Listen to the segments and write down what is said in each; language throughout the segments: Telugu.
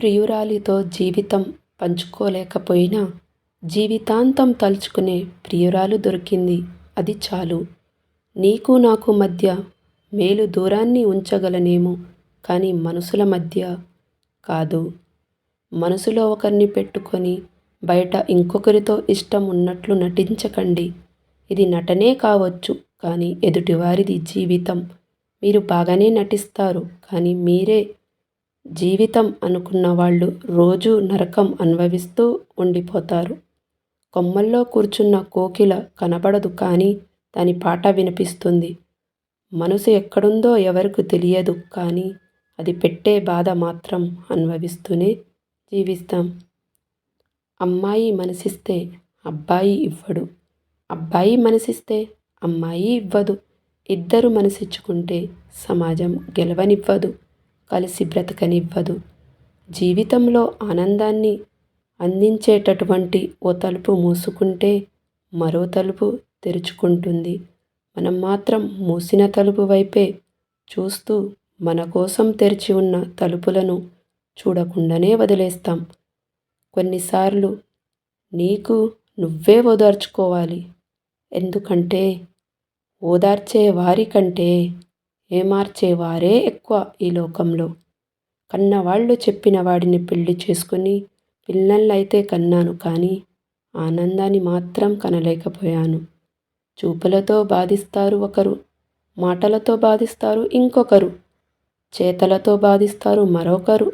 ప్రియురాలితో జీవితం పంచుకోలేకపోయినా జీవితాంతం తలుచుకునే ప్రియురాలు దొరికింది అది చాలు. నీకు నాకు మధ్య మేలు దూరాన్ని ఉంచగలనేమో కానీ మనసుల మధ్య కాదు. మనసులో ఒకరిని పెట్టుకొని బయట ఇంకొకరితో ఇష్టం ఉన్నట్లు నటించకండి. ఇది నటనే కావచ్చు కానీ ఎదుటివారిది జీవితం. మీరు బాగానే నటిస్తారు కానీ మీరే జీవితం అనుకున్న వాళ్ళు రోజు నరకం అనుభవిస్తూ ఉండిపోతారు. కొమ్మల్లో కూర్చున్న కోకిల కనబడదు కానీ దాని పాట వినిపిస్తుంది. మనసు ఎక్కడుందో ఎవరికి తెలియదు కానీ అది పెట్టే బాధ మాత్రం అనుభవిస్తూనే జీవిస్తాం. అమ్మాయి మనసిస్తే అబ్బాయి ఇవ్వడు. అబ్బాయి మనసిస్తే అమ్మాయి ఇవ్వదు. ఇద్దరు మనసిచ్చుకుంటే సమాజం గెలవనివ్వదు. కలిసి బ్రతకనివ్వదు. జీవితంలో ఆనందాన్ని అందించేటటువంటి ఓ తలుపు మూసుకుంటే మరో తలుపు తెరుచుకుంటుంది. మనం మాత్రం మూసిన తలుపు వైపే చూస్తూ మన కోసం తెరిచి ఉన్న తలుపులను చూడకుండానే వదిలేస్తాం. కొన్నిసార్లు నీకు నువ్వే ఓదార్చుకోవాలి. ఎందుకంటే ఓదార్చే వారికంటే ఏమార్చేవారే ఎక్కువ ఈ లోకంలో. కన్నవాళ్ళు చెప్పిన వాడిని పెళ్ళి చేసుకుని పిల్లలైతే కన్నాను కానీ ఆనందాన్ని మాత్రం కనలేకపోయాను. చూపులతో బాధిస్తారు ఒకరు మాటలతో బాధిస్తారు ఇంకొకరు చేతలతో బాధిస్తారు మరొకరు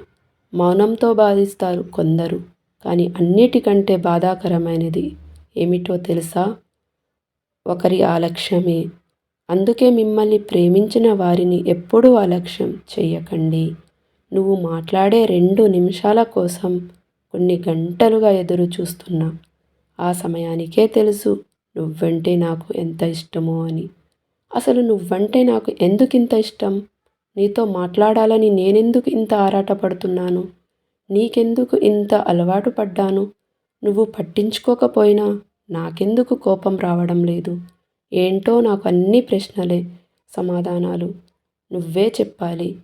మౌనంతో బాధిస్తారు కొందరు. కానీ అన్నిటికంటే బాధాకరమైనది ఏమిటో తెలుసా? ఒకరి ఆలక్ష్యమే. అందుకే మిమ్మల్ని ప్రేమించిన వారిని ఎప్పుడూ అలక్ష్యం చెయ్యకండి. నువ్వు మాట్లాడే రెండు నిమిషాల కోసం కొన్ని గంటలుగా ఎదురు చూస్తున్నా. ఆ సమయానికే తెలుసు నువ్వంటే నాకు ఎంత ఇష్టమో అని. అసలు నువ్వంటే నాకు ఎందుకు ఇంత ఇష్టం? నీతో మాట్లాడాలని నేనెందుకు ఇంత ఆరాటపడుతున్నాను? నీకెందుకు ఇంత అలవాటు పడ్డాను? నువ్వు పట్టించుకోకపోయినా నాకెందుకు కోపం రావడం లేదు? ఏంటో నాకు అన్ని ప్రశ్నలే సమాధానాలు నువ్వే చెప్పాలి.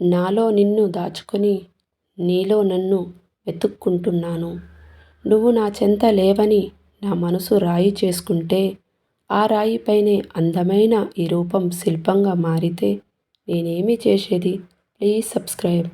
నాలో నిన్ను దాచుకొని నీలో నన్ను వెతుక్కుంటున్నాను. నువ్వు నా చెంత లేవని నా మనసు రాయి చేసుకుంటే ఆ రాయిపైనే అందమైన ఈ రూపం శిల్పంగా మారితే నేనేమి చేసేది? Please subscribe.